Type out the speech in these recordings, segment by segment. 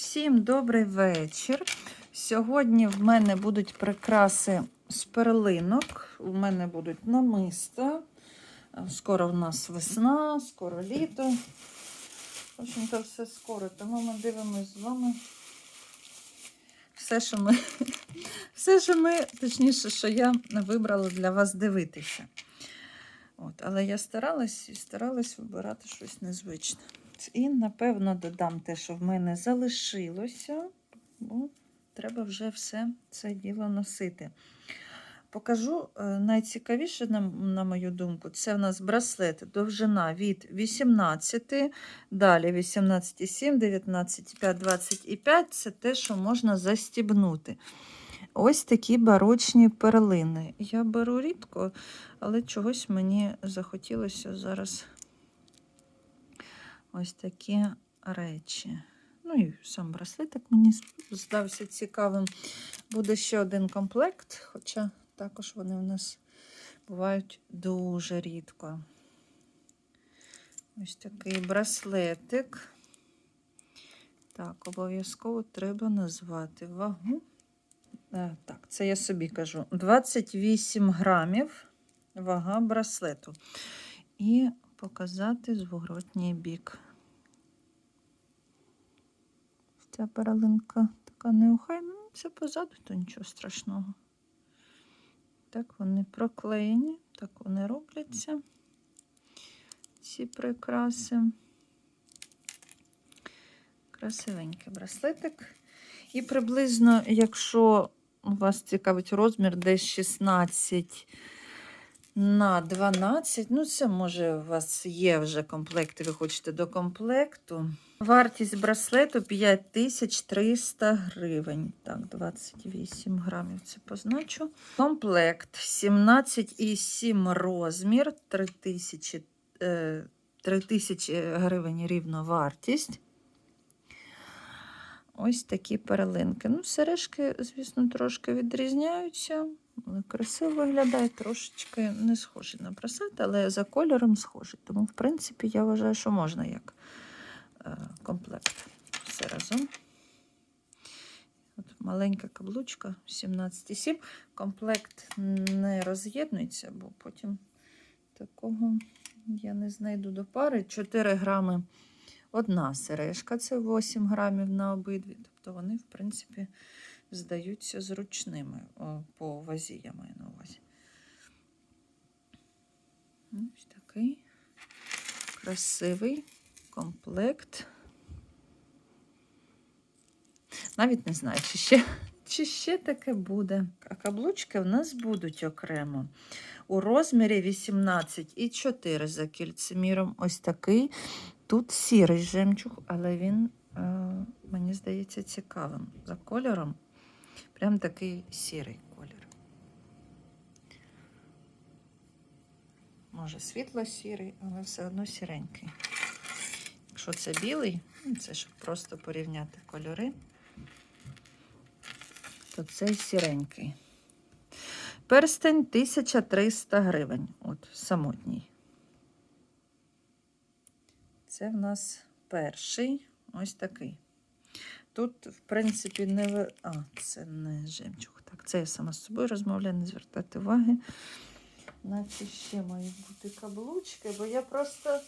Всім добрий вечір. Сьогодні в мене будуть прикраси з перлинок. У мене будуть намиста. Скоро в нас весна, скоро літо. В общем-то, все скоро. Тому ми дивимося з вами все, що ми, все, що ми, точніше, що я вибрала для вас дивитися. От, але я старалась і старалась вибирати щось незвичне. І, напевно, додам те, що в мене залишилося, бо треба вже все це діло носити. Покажу е, найцікавіше, на, на мою думку, це в нас браслет, довжина від 18, далі 18,7, 19,5, 25 це те, що можна застібнути. Ось такі барочні перлини. Я беру рідко, але чогось мені захотілося зараз ось такі речі. Ну і сам браслетик мені здався цікавим. Буде ще один комплект, хоча також вони в нас бувають дуже рідко. Ось такий браслетик. Так, обов'язково треба назвати вагу. Е, Так, це я собі кажу. 28 грамів вага браслету. І показати зворотній бік. Ця перелинка така неохайна. Ну, Це позаду, то нічого страшного. Так вони проклеєні, так вони робляться. Ці прикраси. Красивенький браслетик. І приблизно, якщо вас цікавить розмір, десь 16 на 12. Ну, це може у вас є вже комплект, і ви хочете до комплекту. Вартість браслету 5300 гривень. Так, 28 грамів це позначу. Комплект 17,7 розмір, 3000, е, 3000 гривень рівно вартість. Ось такі перелинки. Ну, сережки, звісно, трошки відрізняються. Але красиво виглядає, трошечки не схожі на браслет, але за кольором схожі. Тому, в принципі, я вважаю, що можна як е, комплект. Все разом. От маленька каблучка 17,7. Комплект не роз'єднується, бо потім такого я не знайду до пари. 4 грами одна сережка, це 8 грамів на обидві. Тобто вони, в принципі, здаються зручними по вазі, я маю на увазі. Ось такий красивий комплект. Навіть не знаю, чи ще, чи ще таке буде. А каблучки в нас будуть окремо. У розмірі 18,4 за кільцеміром. Ось такий. Тут сірий жемчуг, але він, е, мені здається, цікавим за кольором. Прям такий сірий колір. Може, світло-сірий, але все одно сіренький. Якщо це білий, ну, це щоб просто порівняти кольори, то це сіренький. Перстень 1300 гривень. От, самотній. Це в нас перший ось такий. Тут, в принципі, не А, це не жемчуг. Так, це я сама з собою розмовляю, не звертати уваги. Наче ще мають бути каблучки, бо я просто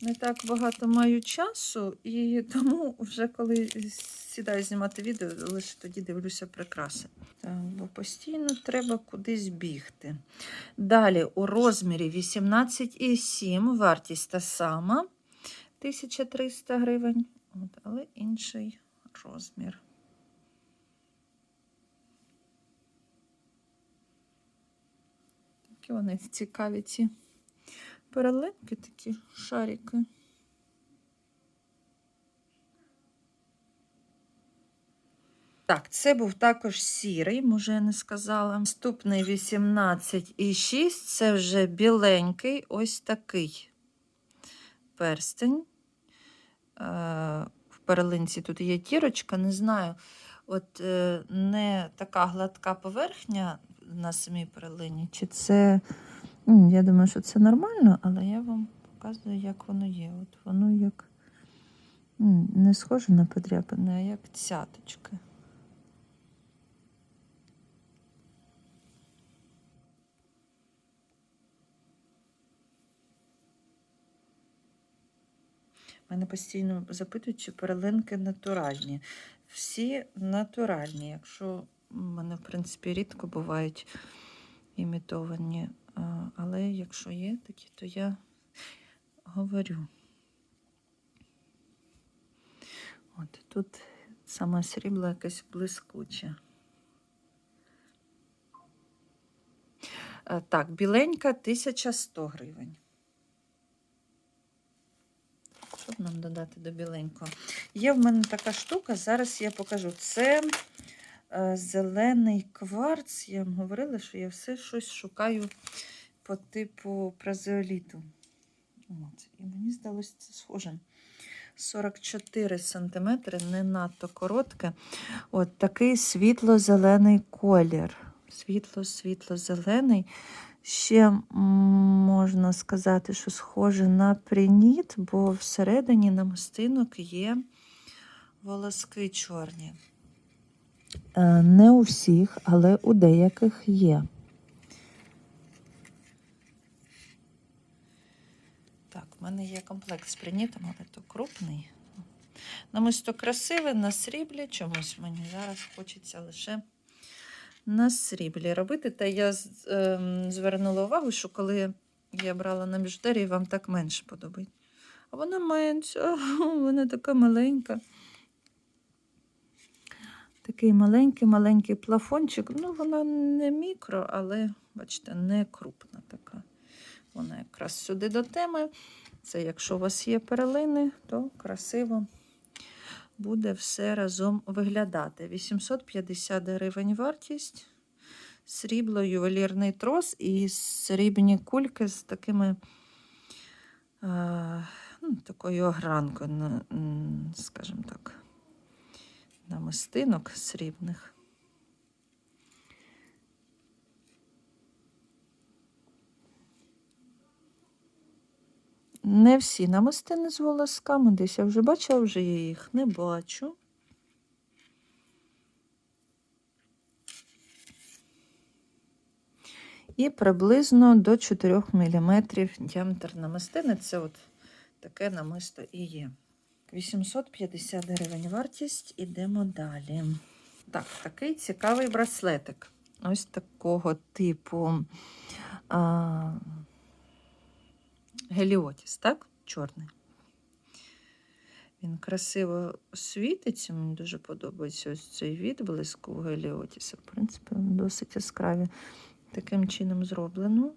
не так багато маю часу, і тому вже коли сідаю знімати відео, лише тоді дивлюся прикраси. Так, бо постійно треба кудись бігти. Далі у розмірі 18,7 вартість та сама 1300 гривень. От, але інший розмір. Такі вони цікаві ці переленки, такі шарики. Так, це був також сірий, може я не сказала. Наступний 18,6 це вже біленький, ось такий перстень. Е, В перлинці тут є тірочка, не знаю. От е, не така гладка поверхня на самій перлині, чи це. Я думаю, що це нормально, але я вам показую, як воно є. От воно як Не схоже на подряпини, а як цяточки. Мене постійно запитують, чи перлинки натуральні. Всі натуральні. Якщо в мене, в принципі, рідко бувають імітовані, але якщо є такі, то я говорю. От тут саме срібло якесь блискуче. Е, Так, біленька 1100 гривень. Що нам додати до біленького? Є в мене така штука, зараз я покажу. Це е, зелений кварц. Я вам говорила, що я все щось шукаю по типу празеоліту. От. І мені здалося це схожим. 44 см, не надто коротке. От такий світло-зелений колір. Світло-світло-зелений. Ще можна сказати, що схоже на приніт, бо всередині на намистинок є волоски чорні. Е, Не у всіх, але у деяких є. Так, в мене є комплект з принітом, але то крупний. Намисто красиве, на сріблі. Чомусь мені зараз хочеться лише на сріблі робити. Та я ем, звернула увагу, що коли я брала на біжутерії, вам так менше подобається. А вона менша, вона така маленька. Такий маленький, маленький плафончик. Ну, вона не мікро, але, бачите, не крупна така. Вона якраз сюди до теми. Це якщо у вас є перлини, то красиво буде все разом виглядати. 850 гривень вартість, срібло, ювелірний трос і срібні кульки з такими е, ну, такою огранкою, скажімо так, намистинок срібних. Не всі намистини з волосками, десь я вже бачила, вже я їх не бачу. І приблизно до 4 мм діаметр намистини. Це от таке намисто і є. 850 гривень вартість. Ідемо далі. Так, такий цікавий браслетик. Ось такого типу а, геліотіс, так? Чорний. Він красиво світиться, мені дуже подобається ось цей відблиск у геліотіса. В принципі, він досить яскраві. Таким чином зроблено.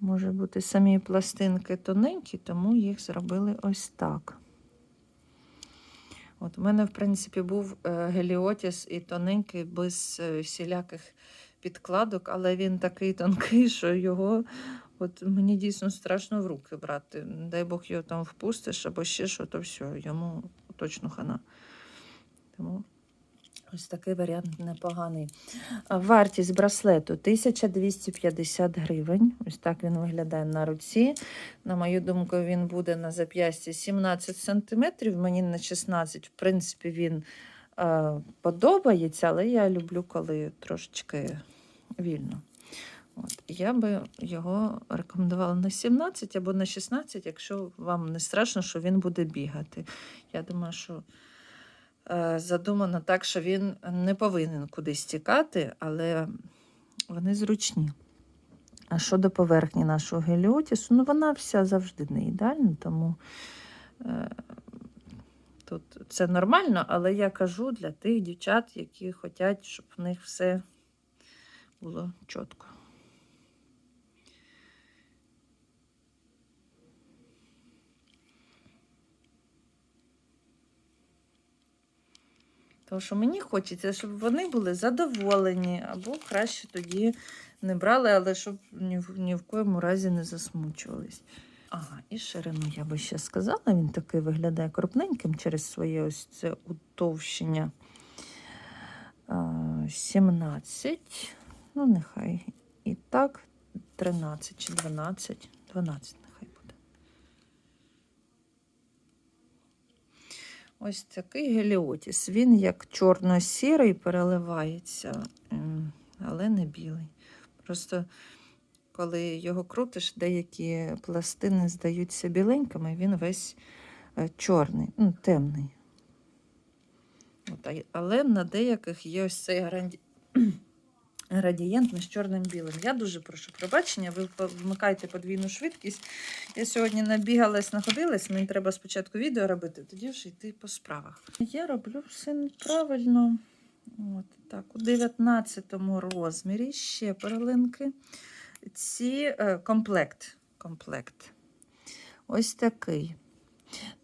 Може бути, самі пластинки тоненькі, тому їх зробили ось так. От у мене, в принципі, був е, геліотіс і тоненький, без е, всіляких підкладок, але він такий тонкий, що його от мені дійсно страшно в руки брати. Дай Бог його там впустиш або ще що, то все, йому точно хана. Тому ось такий варіант непоганий. Вартість браслету 1250 гривень. Ось так він виглядає на руці. На мою думку, він буде на зап'ясті 17 см, мені на 16 В принципі, він подобається, але я люблю, коли трошечки вільно. От. Я би його рекомендувала на 17 або на 16, якщо вам не страшно, що він буде бігати. Я думаю, що е, задумано так, що він не повинен кудись тікати, але вони зручні. А щодо поверхні нашого геліотісу, ну вона вся завжди не ідеальна, тому е, тут це нормально, але я кажу для тих дівчат, які хочуть, щоб в них все було чітко. Тому що мені хочеться, щоб вони були задоволені, або краще тоді не брали, але щоб ні в, ні в коєму разі не засмучувались. Ага, і ширину я би ще сказала, він такий виглядає крупненьким через своє ось це утовщення 17. Ну, нехай і так, 13 чи 12, 12, нехай буде. Ось такий геліотіс. Він як чорно-сірий переливається, ем, але не білий. Просто коли його крутиш, деякі пластини здаються біленькими, він весь е, чорний, ну, темний. От, але на деяких є ось цей граді... градієнт між чорним білим. Я дуже прошу пробачення, ви вмикайте подвійну швидкість. Я сьогодні набігалась, находилась, мені треба спочатку відео робити, тоді вже йти по справах. Я роблю все неправильно. От, так, у 19 розмірі ще перлинки. Ці е, комплект. комплект. Ось такий.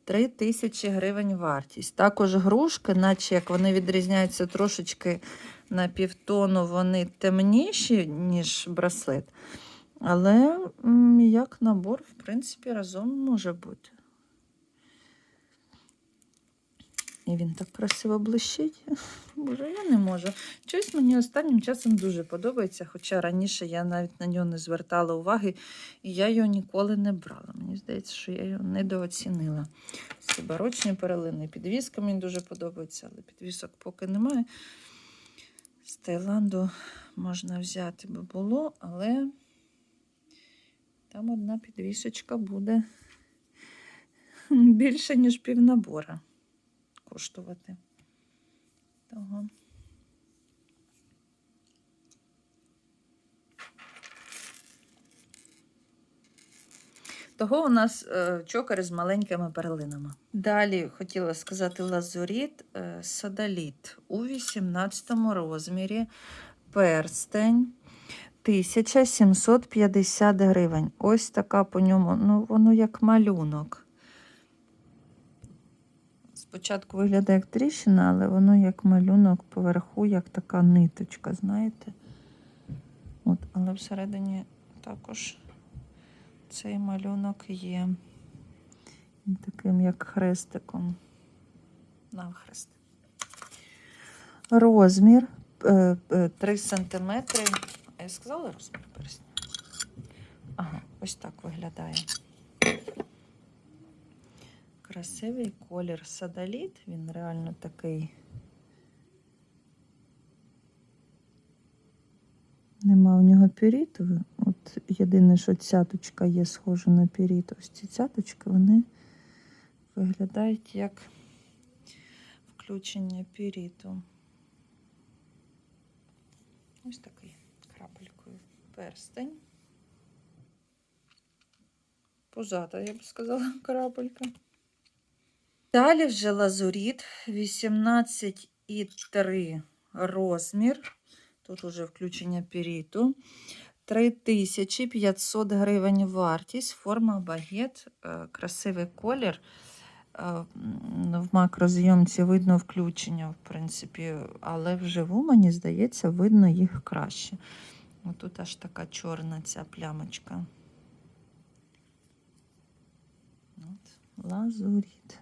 3 тисячі гривень вартість. Також грушки, наче як вони відрізняються трошечки на півтону, вони темніші, ніж браслет. Але як набор, в принципі, разом може бути. І він так красиво блищить. Боже, я не можу. Щось мені останнім часом дуже подобається, хоча раніше я навіть на нього не звертала уваги, і я його ніколи не брала. Мені здається, що я його недооцінила. Ці барочні перелини. Підвіска мені дуже подобається, але підвісок поки немає. З Таїланду можна взяти би було, але там одна підвісочка буде більше, ніж півнабора коштувати. Того. Того у нас е, чокери з маленькими перлинами. Далі хотіла сказати лазуріт, е, садаліт у 18 розмірі перстень 1750 гривень. Ось така по ньому, ну воно як малюнок. Спочатку виглядає як тріщина, але воно як малюнок поверху, як така ниточка, знаєте? От, але всередині також цей малюнок є таким як хрестиком. Навхрест. Розмір е, е, 3 см. А я сказала розмір персня? Ага, ось так виглядає. Красивий колір садаліт, він реально такий. Нема у нього піріту. От єдине, що цяточка є схожа на піріт. Ось ці цяточки, вони виглядають як включення піріту. Ось такий крапелькою перстень. Позата, я б сказала, крапелька. Далі вже лазуріт 18,3 розмір. Тут уже включення піріту. 3500 гривень вартість, форма багет, е, красивий колір. Е, В макрозйомці видно включення, в принципі, але вживу, мені здається, видно їх краще. Тут аж така чорна ця плямочка. Лазуріт.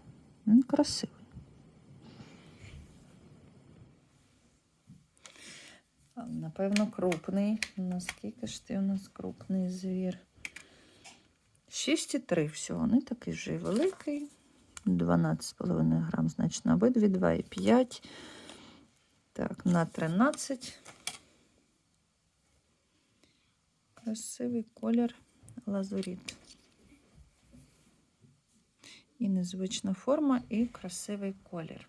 Він красивий. Напевно, крупний. Наскільки ж ти у нас крупний звір? 6,3 всього. Не такий вже й великий. 12,5 грам, значить, на обидві 2,5. Так, на 13. Красивий колір лазуріт. І незвична форма, і красивий колір.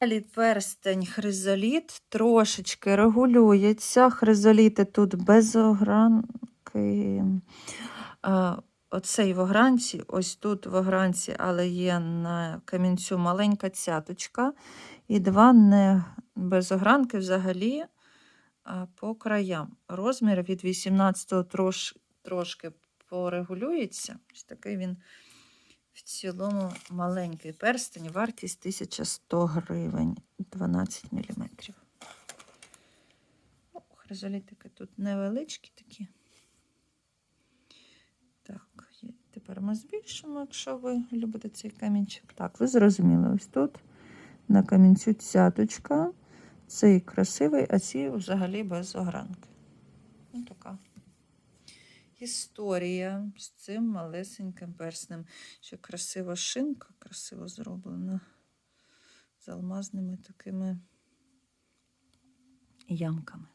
Далі перстень хризоліт трошечки регулюється. Хризоліти тут без огранки. Оцей в огранці, ось тут в огранці, але є на камінцю маленька цяточка. І два не без огранки взагалі по краям. Розмір від 18 трош, трошки порегулюється. Ось такий він в цілому маленький перстень, вартість 1100 гривень, 12 мм. Хризолітики тут невеличкі такі. Так, тепер ми збільшимо, якщо ви любите цей камінчик. Так, ви зрозуміли, ось тут на камінцю цяточка. Цей красивий, а ці взагалі без огранки. Ну, така історія з цим малесеньким перснем. Ще красива шинка, красиво зроблена. З алмазними такими ямками.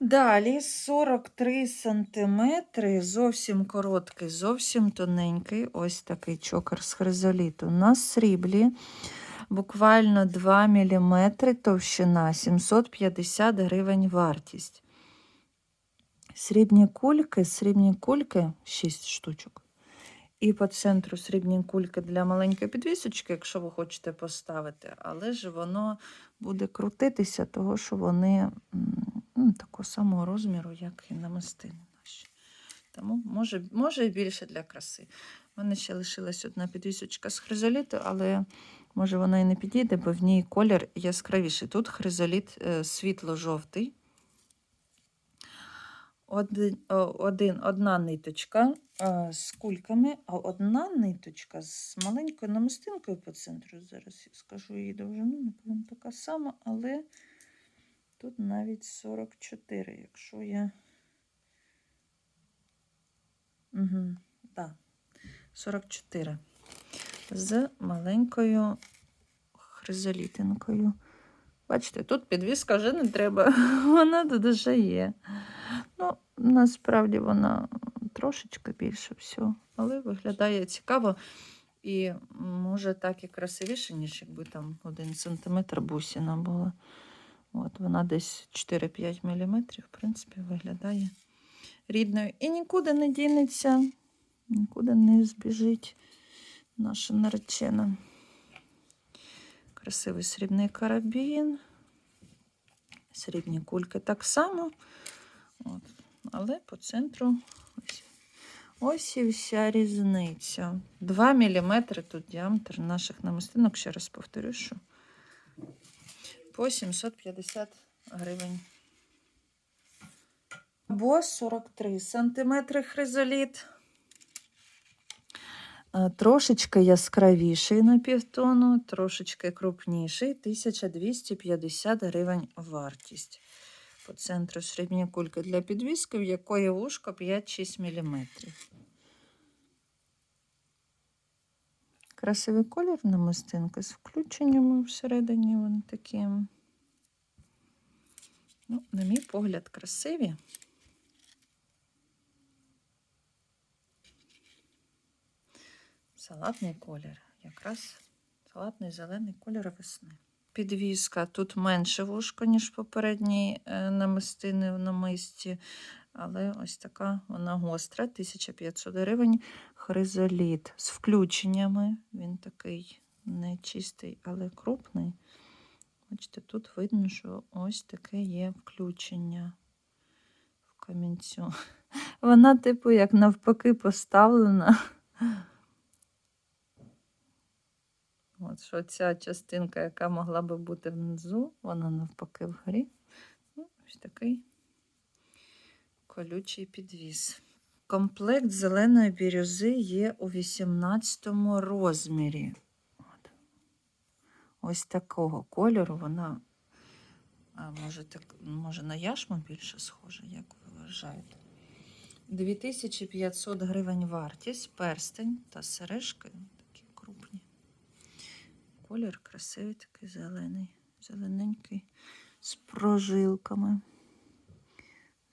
Далі 43 сантиметри, зовсім короткий, зовсім тоненький. Ось такий чокер з хризоліту. На сріблі буквально 2 мм товщина, 750 гривень вартість. Срібні кульки, срібні кульки 6 штучок. І по центру срібні кульки для маленької підвісочки, якщо ви хочете поставити, але ж воно буде крутитися, того що вони ну, такого самого розміру, як і намистини наші. Тому може, може і більше для краси. У мене ще лишилась одна підвісочка з хризоліту, але може вона і не підійде, бо в ній колір яскравіший. Тут хризоліт е, світло-жовтий. Один, одна ниточка з кульками, а одна ниточка з маленькою намистинкою по центру. Зараз я скажу її довжину, напевно, така сама, але тут навіть 44, якщо я. Угу, так, 44. З маленькою хризолітинкою. Бачите, тут підвіска вже не треба, вона тут вже є. Ну, насправді вона трошечки більше всього, але виглядає цікаво. І може так і красивіше, ніж якби там один сантиметр бусина була. От вона десь 4-5 мм, в принципі, виглядає рідною. І нікуди не дінеться, нікуди не збіжить наша наречена. Красивий срібний карабін. Срібні кульки так само. От. Але по центру ось, ось і вся різниця. 2 мм тут діаметр наших намистинок, ще раз повторю, що по 750 гривень. Або 43 сантиметри хризоліт. Е, Трошечки яскравіший на півтону, трошечки крупніший, 1250 гривень вартість. По центру срібні кульки для підвіски, в якої вушко 5-6 мм. Красивий колір на намистинки з включеннями всередині вони такі. Ну, на мій погляд, красиві. Салатний колір. Якраз салатний зелений кольор весни. Підвіска тут менше вушко, ніж попередній е, намистини в намисті. Але ось така вона гостра, 1500 гривень. Хризоліт з включеннями. Він такий не чистий, але крупний. Бачите, тут видно, що ось таке є включення в камінцю. Вона, типу, як навпаки, поставлена. От що ця частинка, яка могла би бути внизу, вона навпаки вгорі. Ну, ось такий колючий підвіс. Комплект зеленої бірюзи є у 18 розмірі. От. Ось такого кольору вона, а може, так, може на яшму більше схожа, як ви вважаєте? 2500 гривень вартість, перстень та сережки. Колір красивий, такий зелений, зелененький, з прожилками.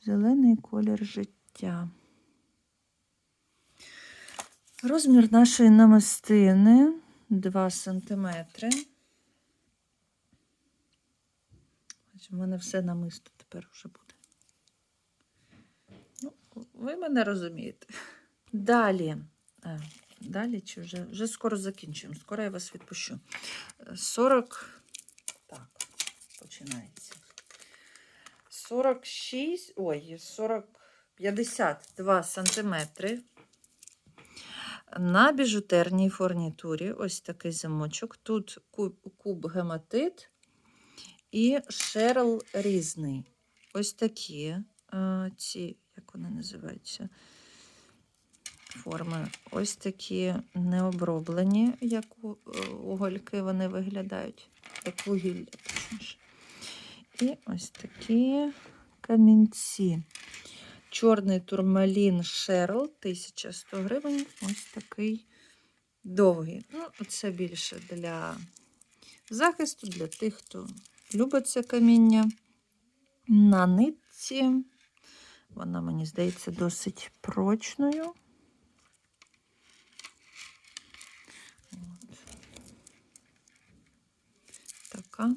Зелений колір життя. Розмір нашої намистини 2 см. У мене все намисто тепер вже буде. Ну, ви мене розумієте. Далі. Е, Далі чи вже, вже скоро закінчуємо. Скоро я вас відпущу. Е, 40. Так, починається. 46, ой, 40, 52 сантиметри. На біжутерній фурнітурі ось такий замочок. Тут куб, куб гематит і шерл різний. Ось такі е, ці, як вони називаються, форми. Ось такі необроблені, як е, угольки вони виглядають, як вугілля, точніше. І ось такі камінці. чорний турмалін Шерл 1100 гривень. Ось такий довгий. Ну, це більше для захисту, для тих, хто любить це каміння. На нитці. Вона, мені здається, досить прочною. Така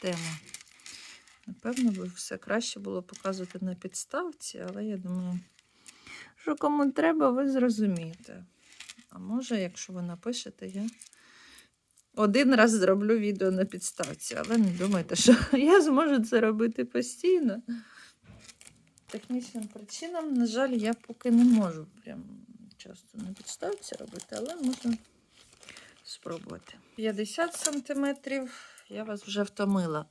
тема. Напевно, би все краще було показувати на підставці, але я думаю, що кому треба, ви зрозумієте. А може, якщо ви напишете, я один раз зроблю відео на підставці, але не думайте, що я зможу це робити постійно. Технічним причинам, на жаль, я поки не можу прям часто на підставці робити, але можна спробувати. 50 сантиметрів. Я вас вже втомила.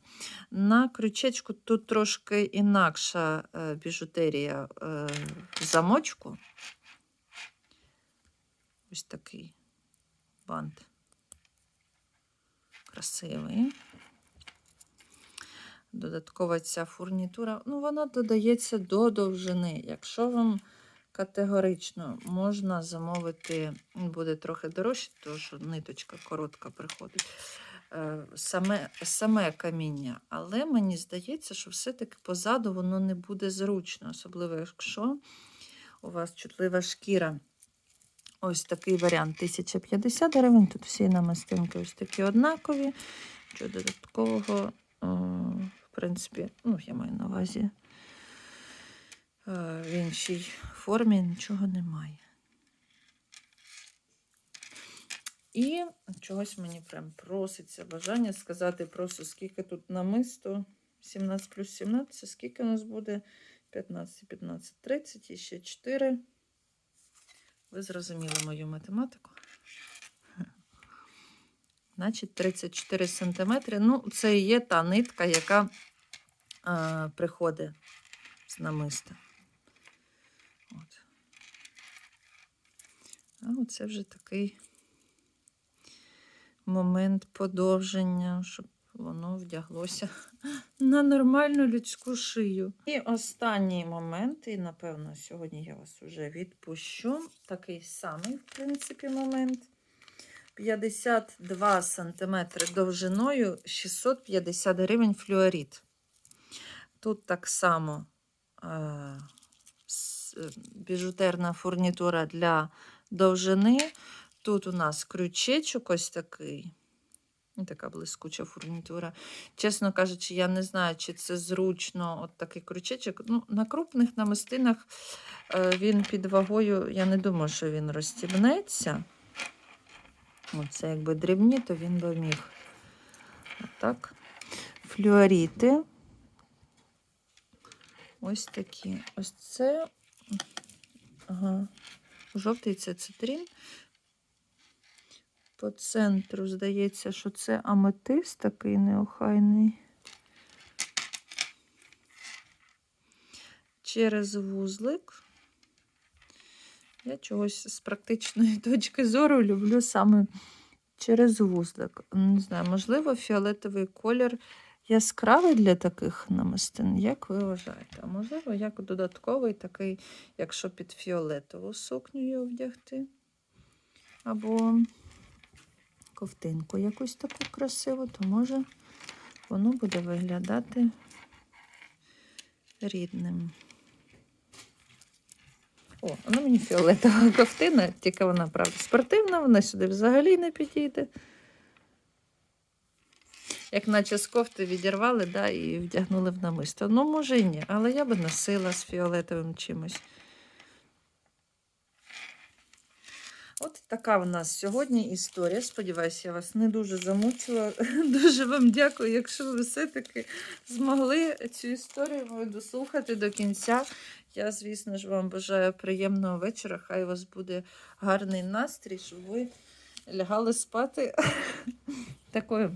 На крючечку тут трошки інакша е, біжутерія е, в замочку. Ось такий бант. Красивий. Додаткова ця фурнітура, ну, вона додається до довжини. Якщо вам категорично можна замовити, буде трохи дорожче, тому що ниточка коротка приходить. Е, Саме, саме каміння, але мені здається, що все-таки позаду воно не буде зручно, особливо якщо у вас чутлива шкіра. Ось такий варіант 1050 гривень. Тут всі намистинки ось такі однакові. Що додаткового, е, в принципі, ну, я маю на увазі, е, в іншій формі нічого немає. І чогось мені прям проситься бажання сказати просто, скільки тут намисто. 17 плюс 17, скільки у нас буде? 15, 15, 30 і ще 4. Ви зрозуміли мою математику. Значить, 34 см. Ну, це і є та нитка, яка а, приходить з намиста. От. А оце вже такий момент подовження, щоб воно вдяглося на нормальну людську шию. І останній момент, і напевно, сьогодні я вас вже відпущу. Такий самий, в принципі, момент. 52 см довжиною, 650 гривень флюорит. Тут так само е, е, біжутерна фурнітура для довжини. Тут у нас крючечок ось такий. Така блискуча фурнітура. Чесно кажучи, я не знаю, чи це зручно, от такий крючечок. Ну, на крупних намистинах е, він під вагою, я не думаю, що він розстібнеться. Оце якби дрібні, то він би міг. Отак. Флюоріти. Ось такі. Ось це. Ага. Жовтий це цитрин. По центру здається, що це аметист такий неохайний. Через вузлик. Я чогось з практичної точки зору люблю саме через вузлик. Не знаю, можливо, фіолетовий колір яскравий для таких намистин. Як ви вважаєте? А можливо, як додатковий такий, якщо під фіолетову сукню його вдягти. Або ковтинку якусь таку красиву, то може воно буде виглядати рідним. О, вона мені фіолетова ковтина, тільки вона, правда, спортивна, вона сюди взагалі не підійде. Як наче з кофти відірвали да, і вдягнули в намисто. Ну, може і ні, але я би носила з фіолетовим чимось. От така в нас сьогодні історія. Сподіваюся, я вас не дуже замучила. Дуже вам дякую, якщо ви все-таки змогли цю історію мою дослухати до кінця. Я, звісно ж, вам бажаю приємного вечора. Хай у вас буде гарний настрій, щоб ви лягали спати такою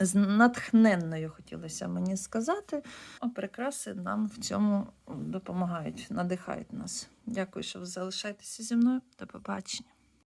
з натхненною, хотілося мені сказати. А прикраси нам в цьому допомагають, надихають нас. Дякую, що ви залишаєтеся зі мною. До побачення.